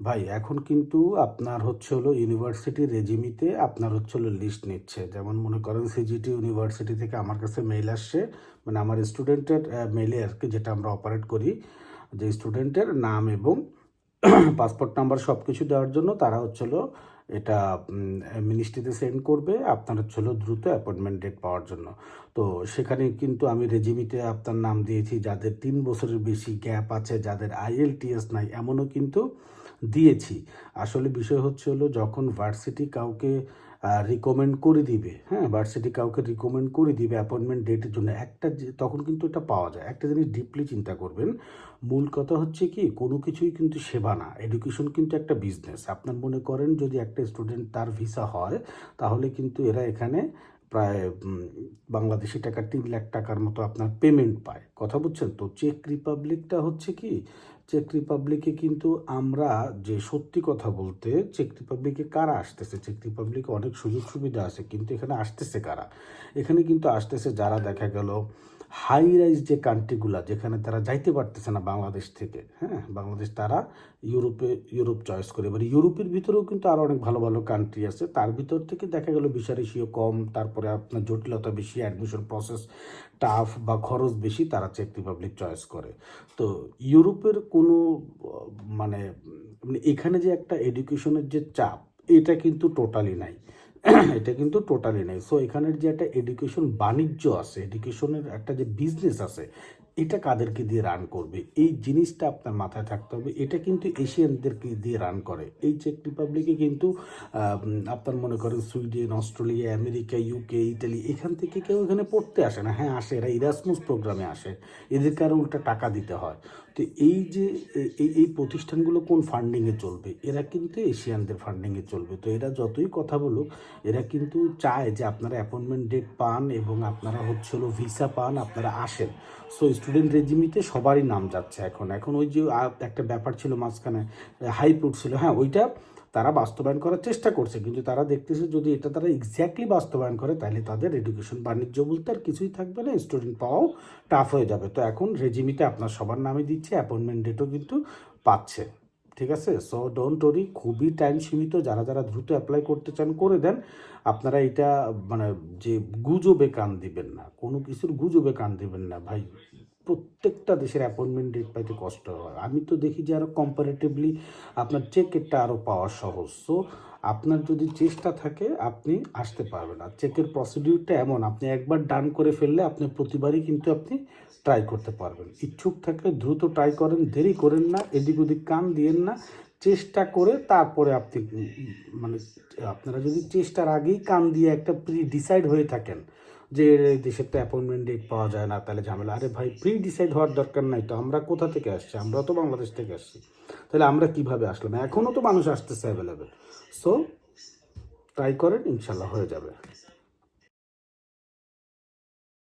ভাই, এখন কিন্তু আপনার হচ্ছে হলো ইউনিভার্সিটি রেজিমিতে আপনার হচ্ছে হলো লিস্ট নিচ্ছে। যেমন মনে করেন সিজিটি ইউনিভার্সিটি থেকে আমার কাছে মেইল আসছে মানে আমার স্টুডেন্টের মেইলে আর কি যেটা আমরা অপারেট করি, যে স্টুডেন্টের নাম এবং পাসপোর্ট নাম্বার সব কিছু দেওয়ার জন্য তারা হচ্ছে হলো এটা মিনিস্ট্রিতে সেন্ড করবে আপনার হচ্ছে দ্রুত অ্যাপয়েন্টমেন্ট ডেট পাওয়ার জন্য। তো সেখানে কিন্তু আমি রেজিমিতে আপনার নাম দিয়েছি, যাদের তিন বছরের বেশি গ্যাপ আছে, যাদের আইএলটিএস নাই, এমনও কিন্তু দিয়েছি। আসলে বিষয় হচ্ছে হলো, যখন ভার্সিটি কাউকে রিকমেন্ড করে দিবে হ্যাঁ ভার্সিটি কাউকে রিকমেন্ড করে দিবে অ্যাপয়েন্টমেন্ট ডেটের জন্য, একটা তখন কিন্তু এটা পাওয়া যায়। একটা জিনিস ডিপলি চিন্তা করবেন, মূল কথা হচ্ছে কি, কোনো কিছুই কিন্তু সেবা না। এডুকেশন কিন্তু একটা বিজনেস আপনার মনে করেন যদি একটা স্টুডেন্ট তার ভিসা হয়, তাহলে কিন্তু এরা এখানে প্রায় বাংলাদেশি টাকা তিন লাখ টাকার মতো আপনার পেমেন্ট পায়। কথা বুঝছেন তো? চেক রিপাবলিকটা হচ্ছে কি? চেক রিপাবলিকে কিন্তু আমরা যে সত্যি কথা বলতে চেক রিপাবলিকে কারা আসতেছে? চেক রিপাবলিকে অনেক সুযোগ সুবিধা আছে, কিন্তু এখানে আসতেছে কারা? এখানে কিন্তু আসতেছে যারা দেখা গেল হাই রাইজ যে কান্ট্রিগুলা যেখানে তারা যাইতে পারতেছে না বাংলাদেশ থেকে হ্যাঁ বাংলাদেশ তারা ইউরোপে, ইউরোপ চয়েস করে। এবার ইউরোপের ভিতরেও কিন্তু আরও অনেক ভালো ভালো কান্ট্রি আছে। তার ভিতর থেকে দেখা গেল ভিসা কম, তারপরে আপনার জটিলতা বেশি অ্যাডমিশন প্রসেস টাফ বা খরচ বেশি তারা চেক রিপাবলিক চয়েস করে। তো ইউরোপের কোনো মানে মানে এখানে যে একটা এডুকেশনের যে চাপ, এটা কিন্তু টোটালি নাই। এটা কিন্তু টোটালি নেই। সো এখানের যে একটা এডুকেশন বাণিজ্য আছে এডুকেশনের একটা যে বিজনেস আছে এটা কাদেরকে দিয়ে রান করবে? এই জিনিসটা আপনার মাথায় থাকতে হবে। এটা কিন্তু এশিয়ানদেরকে দিয়ে রান করে। এই চেক রিপাবলিকে কিন্তু আপনার মনে করেন Sweden, Australia, America UK Italy এখান থেকে কেউ এখানে পড়তে আসে না। হ্যাঁ আসে, এরা ইরাসমুস প্রোগ্রামে আসে। এদেরকে আরও উল্টা টাকা দিতে হয়। তো এই যে এই এই প্রতিষ্ঠানগুলো কোন ফান্ডিংয়ে চলবে? এরা কিন্তু এশিয়ানদের ফান্ডিংয়ে চলবে। তো এরা যতই কথা বলুক, এরা কিন্তু চায় যে আপনারা অ্যাপয়েন্টমেন্ট ডেট পান এবং আপনারা হচ্ছে হলো ভিসা পান, আপনারা আসেন। সো স্টুডেন্ট রেজিমিতে সবারই নাম যাচ্ছে এখন। এখন ওই যে একটা ব্যাপার ছিল মাঝখানে হাইপ উঠছিল হ্যাঁ ওইটা তারা বাস্তবায়ন করার চেষ্টা করছে, কিন্তু তারা দেখতেছে যদি এটা তারা এক্স্যাক্টলি বাস্তবায়ন করে, তাহলে তাদের এডুকেশন বাণিজ্য বলতে আর কিছুই থাকবে না স্টুডেন্ট পাওয়াও টাফ হয়ে যাবে। তো এখন রেজিমিতে আপনার সবার নামে দিচ্ছে অ্যাপয়েন্টমেন্ট ডেটও কিন্তু পাচ্ছে, ঠিক আছে? সো ডোন্ট ওরি খুবই টাইম সীমিত, যারা যারা দ্রুত অ্যাপ্লাই করতে চান, করে দেন। আপনারা এটা মানে যে, গুজবে কান দিবেন না, কোনো কিছুর গুজবে কান দিবেন না, ভাই। প্রত্যেকটা দেশের অ্যাপয়েন্টমেন্ট ডেট পাইতে কষ্ট হয়। আমি তো দেখি যে আরও কম্পারেটিভলি আপনার চেকেরটা আরও পাওয়া সহজ। সো আপনার যদি চেষ্টা থাকে, আপনি আসতে পারবেন। আর চেকের প্রসিডিউরটা এমন, আপনি একবার ডান করে ফেললে আপনি প্রতিবারই কিন্তু আপনি ট্রাই করতে পারবেন। ইচ্ছুক থাকলে দ্রুত ট্রাই করেন, দেরি করেন না, এদিক ওদিক কান দিয়েন না। চেষ্টা করে তারপরে আপনি মানে আপনারা যদি চেষ্টার আগেই কান দিয়ে একটা প্রি ডিসাইড হয়ে থাকেন যে দেশের তো অ্যাপয়েন্টমেন্ট ডেট পাওয়া যায় না, তাহলে ঝামেলা। আরে ভাই প্রি ডিসাইড হওয়ার দরকার নাই তো, আমরা কোথা থেকে আসছি? আমরা তো বাংলাদেশ থেকে আসছি। তাহলে আমরা কীভাবে আসলাম? এখনও তো মানুষ আসতেছে অ্যাভেলেবেল সো ট্রাই করেন, ইনশাল্লাহ হয়ে যাবে।